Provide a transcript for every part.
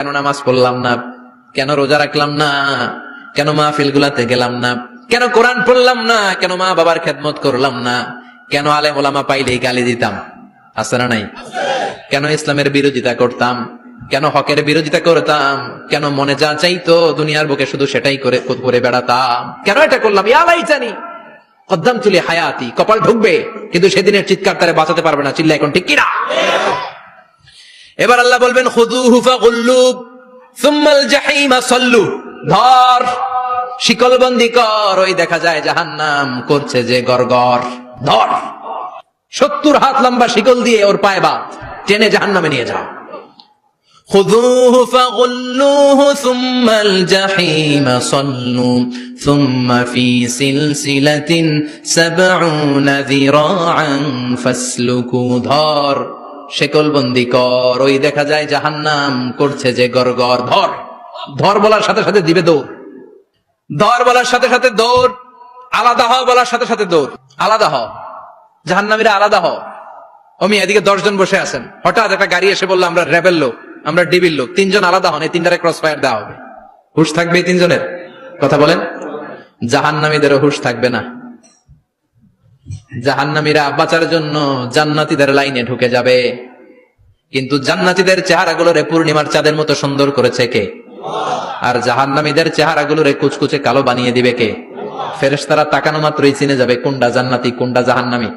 কেন নামাজ পড়লাম না? কেন রোজা রাখলাম না? কেন মাহফিল গুলাতে গেলাম না? কেন কোরআন পড়লাম না? কেন মা বাবার খেদমত করলাম না? কেন আলেম ওলামা পাইলেই গালি দিতাম? আছে না নাই? কেন ইসলামের বিরোধিতা করতাম? কেন হকের বিরোধিতা করতাম? কেন মনে যা চাইতো দুনিয়ার বুকে শুধু সেটাই করে করে বেড়াতাম? কেন এটা করলাম? ইয়ালাই জানি কদ্দাম তুলি হায়াতি, কপাল ঢুকবে, কিন্তু সেদিনের চিৎকার তারে বাঁচাতে পারবে না। চিল্লা এখন ঠিক কিনা? এবার আল্লাহ বলবেন খুদুহু ফাগুল্লু সুম্মাল জাহিমা সল্লু ধর শিকলবন্দি কর ওই দেখা যায় জাহান্নাম করছে যে গরগর ধর সত্তর হাত লম্বা শিকল দিয়ে ওর পায়ে বাদ টেনে জাহান্নামে নিয়ে যাও خذوه فغلوه ثم الجحيم صلوا ثم في سلسلة سبعون ذراعا فاسلكوا ধর শেকল বন্দি কর। ওই দেখা যায় জাহান্নাম করছে যে গরগর ধর ধর বলার সাথে সাথে দিবে দৌড়। ধর বলার সাথে সাথে দৌড়, আলাদা হও বলার সাথে সাথে দৌড়। আলাদা হও জাহান্নামীরা আলাদা হও অমি, এদিকে দশজন বসে আছেন। হঠাৎ একটা গাড়ি এসে বলল, আমরা রেবেল লোক, আমরা ডিবির লোক। তিনজন আলাদা হন, এই তিনটারে ক্রস ফায়ার দেওয়া হবে। হুশ থাকবে এই তিনজনের? কথা বলেন। জাহান্নামীদেরও হুশ থাকবে না। জাহান্নামীরা বাঁচার জন্য জান্নাতীদের লাইনে ঢুকে যাবে। কিন্তু জান্নাতীদের চেহারাগুলোরে পূর্ণিমার চাঁদের মতো সুন্দর করেছে কে? আর জাহান্নামীদের চেহারাগুলোরে কুচকুচে কালো বানিয়ে দিবে কে? ফেরেশতারা তাকানো মাত্রই চিনে যাবে কোনটা জান্নাতি, কোনটা জাহান্নামি।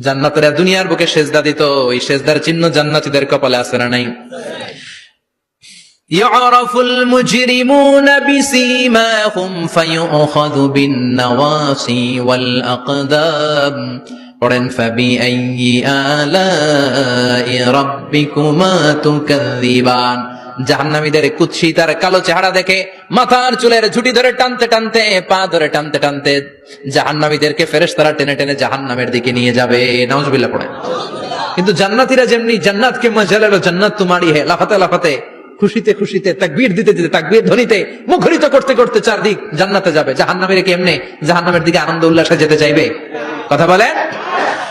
জান্নাতেরা দুনিয়ার বুকে সেজদা দিত, ওই সেজদার চিহ্ন জান্নাতীদের কপালে আছে না নাই? يعرف المجرمون بسيماهم فيؤخذ بالنواصي والأقدام পড়েন فبأي آلاء ربكما تكذبان জাহান্নামীদের কুৎসি তার কালো চেহারা দেখে মাথার চুলের ঝুটি ধরে টানতে টানতে পা ধরে টানতে টানতে জাহান্নামীদেরকে ফেরেশতারা টেনে টেনে জাহান্নামের দিকে নিয়ে যাবে নাউজুবিল্লাহ পড়ে কিন্তু জান্নাতীরা যেমনি জান্নাতকে মজা লেলো জান্নাত তোমারই হে লাফাতে লাফাতে খুশিতে খুশিতে, তাকবীর দিতে দিতে, তাকবীর ধ্বনিতে মুখরিত করতে করতে চারদিক জান্নাতে যাবে। জাহান্নামের কেমনে? জাহান্নামের দিকে আনন্দ উল্লাসে যেতে চাইবে। কথা বলেন?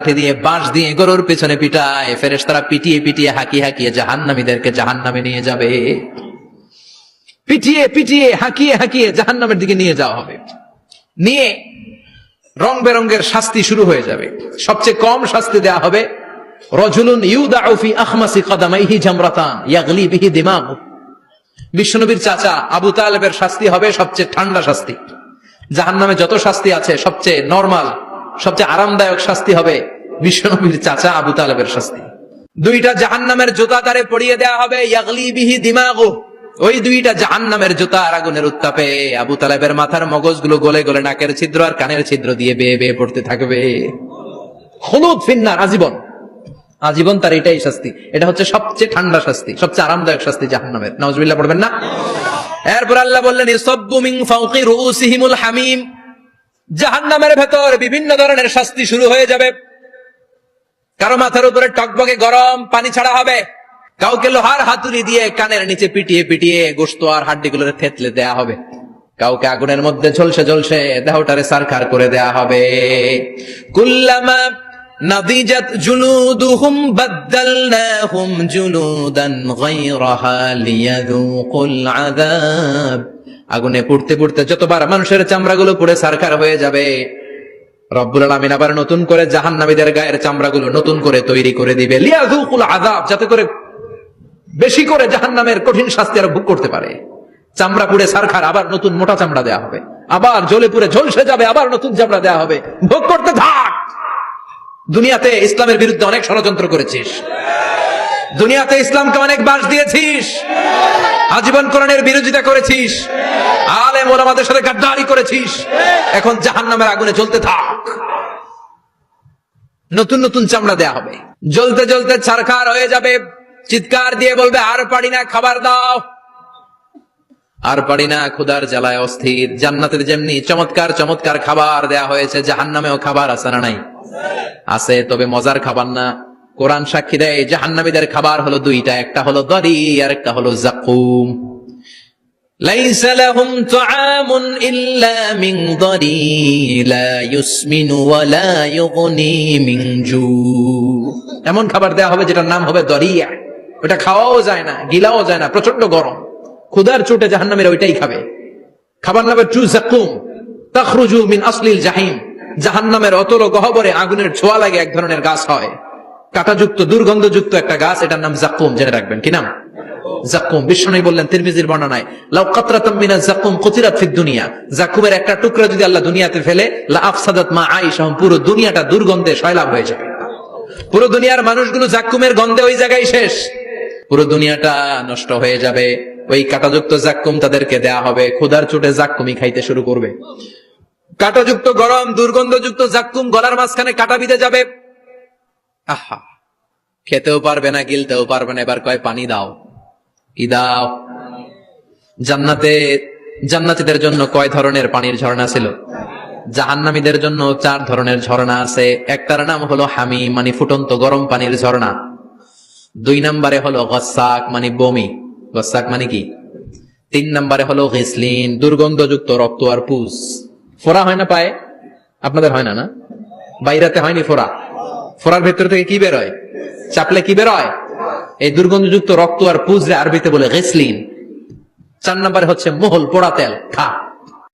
লাঠি দিয়ে বাঁশ দিয়ে গরুর পেছনে পিটায়। ফেরেস তারা পিটিয়ে পিটিয়ে হাঁকিয়ে হাঁকিয়ে জাহান্নামীদেরকে জাহান্নামে নিয়ে যাবে। পিটিয়ে পিটিয়ে হাঁকিয়ে হাঁকিয়ে জাহান্নামের দিকে নিয়ে যাওয়া হবে। নিয়ে রং বেরঙ্গের শাস্তি শুরু হয়ে যাবে। সবচেয়ে কম শাস্তি দেয়া হবে, রজুলুন ইউদাউ ফি আখমাসি কদামাইহি জামরাতান ইয়াগলি বিহি দিমাগু। বিশ্বনবীর চাচা আবু তালেবের শাস্তি হবে সবচেয়ে ঠান্ডা শাস্তি। জাহান্নামে যত শাস্তি আছে, সবচেয়ে নরমাল সবচেয়ে আরামদায়ক শাস্তি হবে বিশ্বনবীর চাচা আবু তালেবের শাস্তি। দুইটা জাহান্নামের জুতা তারে পরিয়ে দেওয়া হবে, ইয়াগলি বিহি দিমাগু। ওই দুইটা জাহান্নামের জুতা আর আগুনের উত্তাপে আবু তালেবের মাথার মগজগুলো গলে গলে নাকের ছিদ্র আর কানের ছিদ্র দিয়ে বেয়ে বেয়ে পড়তে থাকবে। হলুদ ফিন্নার, আজীবন। আজীবন তার এটাই শাস্তি। এটা হচ্ছে সবচেয়ে ঠান্ডা শাস্তি, সবচেয়ে আরামদায়ক শাস্তি জাহান্নামের। নওয়াজবিল্লাহ পড়বেন না? এরপর আল্লাহ বললেন ইসব্বু মিন ফাওকি হামিম। জাহান্নামের ভেতর বিভিন্ন ধরনের শাস্তি শুরু হয়ে যাবে। কারও মাথার উপরে টকবকে গরম পানি ছাড়া হবে। কাউকে লোহার হাতুড়ি দিয়ে কানের নিচে পিটিয়ে পিটিয়ে গোস্ত আর হাড্ডিগুলোরে থেতলে দেয়া হবে। কাউকে আগুনের মধ্যে ঝলসে ঝলসে দেহটারে সারখার করে দেয়া হবে। কুল্লামা নাদিজাত জুলুদুহুম বাদদালনাহুম জুলুদান গায়রাহা লিয়াযুকুল আযাব। আগুনে পুড়তে পুড়তে যতবার মানুষের চামড়াগুলো পুড়ে সারখার হয়ে যাবে, রব্বুল আলামিন আবার নতুন করে জাহান্নামীদের গায়ের চামড়াগুলো নতুন করে তৈরি করে দিবে। আযাব, যাতে করে বেশি করে জাহান্নামের কঠিন শাস্তি আর ভোগ করতে পারে। চামড়া পুড়ে সারখার, আবার নতুন মোটা চামড়া দেয়া হবে। আবার জ্বলে পুড়ে ঝলসে যাবে, আবার নতুন চামড়া দেয়া হবে। ভোগ করতে থাক! দুনিয়াতে ইসলামের বিরুদ্ধে অনেক ষড়যন্ত্র করেছিস। দুনিয়াতে ইসলামকে অনেক বাস দিয়েছিস। আজীবন কোরআনের বিরোধিতা করেছিস। আলেম ওলামাদের সাথে গাদ্দারি করেছিস। এখন জাহান্নামের আগুনে জ্বলতে থাক। নতুন নতুন চামড়া দেয়া হবে। জ্বলতে জ্বলতে ছারখার হয়ে যাবে। চিৎকার দিয়ে বলবে, আর পারি না, খাবার দাও। আর পারি না ক্ষুদার জ্বালায় অস্থির। জান্নাতের যেমনি চমৎকার চমৎকার খাবার দেয়া হয়েছে, জাহান্নামেও খাবার আছে না নাই। আছে, তবে মজার খাবার না। কোরআন সাক্ষী দেয় জাহান্নামীদের খাবার হলো দুইটা একটা হলো দরি আর একটা হলো জাকুম ليس لهم طعام إلا من ضريع لا يسمن ولا يغني من جوع এমন খাবার দেয়া হবে যেটার নাম হবে দরিয়া ওটা খাওয়াও যায় না গিলাও যায় না প্রচন্ড গরম ক্ষুদার চোটে জাহান্নামের ওইটাই খাবে খাবার নামে টু জাকুম তাখরুজু মিন আসলিল জাহিম জাহান্নামের অতল গহবরে আগুনের ছোঁয়া লাগে এক ধরনের গাছ হয় কাঁটাযুক্ত দুর্গন্ধযুক্ত একটা গাছ, এটার নাম জাকুম জেনে রাখবেন, কি নাম? জাকুম বিষ্ণু বললেন, তিরমিজির বর্ণনায়, লাউ কাতরাতাম মিনা জাকুম কুতিরাত ফিদ দুনিয়া। জাকুমের একটা টুকরা যদি আল্লাহ দুনিয়াতে ফেলে, লা আফসাদাত মা আইশা পুরো দুনিয়াটা দুর্গন্ধে শয়লাভ হয়ে যাবে। পুরো দুনিয়ার মানুষগুলো জাকুমের গন্ধে ওই জায়গায় শেষ। পুরো দুনিয়াটা নষ্ট হয়ে যাবে। ওই কাটাযুক্ত জাক্কুম তাদেরকে দেয়া হবে, ক্ষুধার চোটে জাক্কুমি খাইতে শুরু করবে। কাটাযুক্ত গরম, দুর্গন্ধযুক্ত জাক্কুম গলার মাঝখানে কাটা বিঁধে যাবে। আহা, খেতেও পারবে না, গিলতেও পারবে না, এবার কয় পানি দাও। কি দাও? জান্নাতে, জান্নাতীদের জন্য কয় ধরনের পানির ঝর্ণা ছিল? জাহান্নামীদের জন্য চার ধরনের ঝর্ণা আছে। একটার নাম হলো হামি মানে ফুটন্ত গরম পানির ঝর্ণা। দুই নম্বরে হলো গসাক মানে বমি। গসাক মানে কি? তিন নম্বরে হলো ঘিসলিন দুর্গন্ধযুক্ত রক্ত আর পুষ। ফোরা হয় না পায়ে? আপনাদের হয় না না? বাইরাতে হয়নি ফোরা ফোরার ভেতর থেকে কি বেরোয়? চাপলে কি বেরোয়? এই দুর্গন্ধযুক্ত রক্ত আর পুজরে আরবিতে বলে, গেসলিন। চার নাম্বারে হচ্ছে, মোহল পোড়া তেল, খা।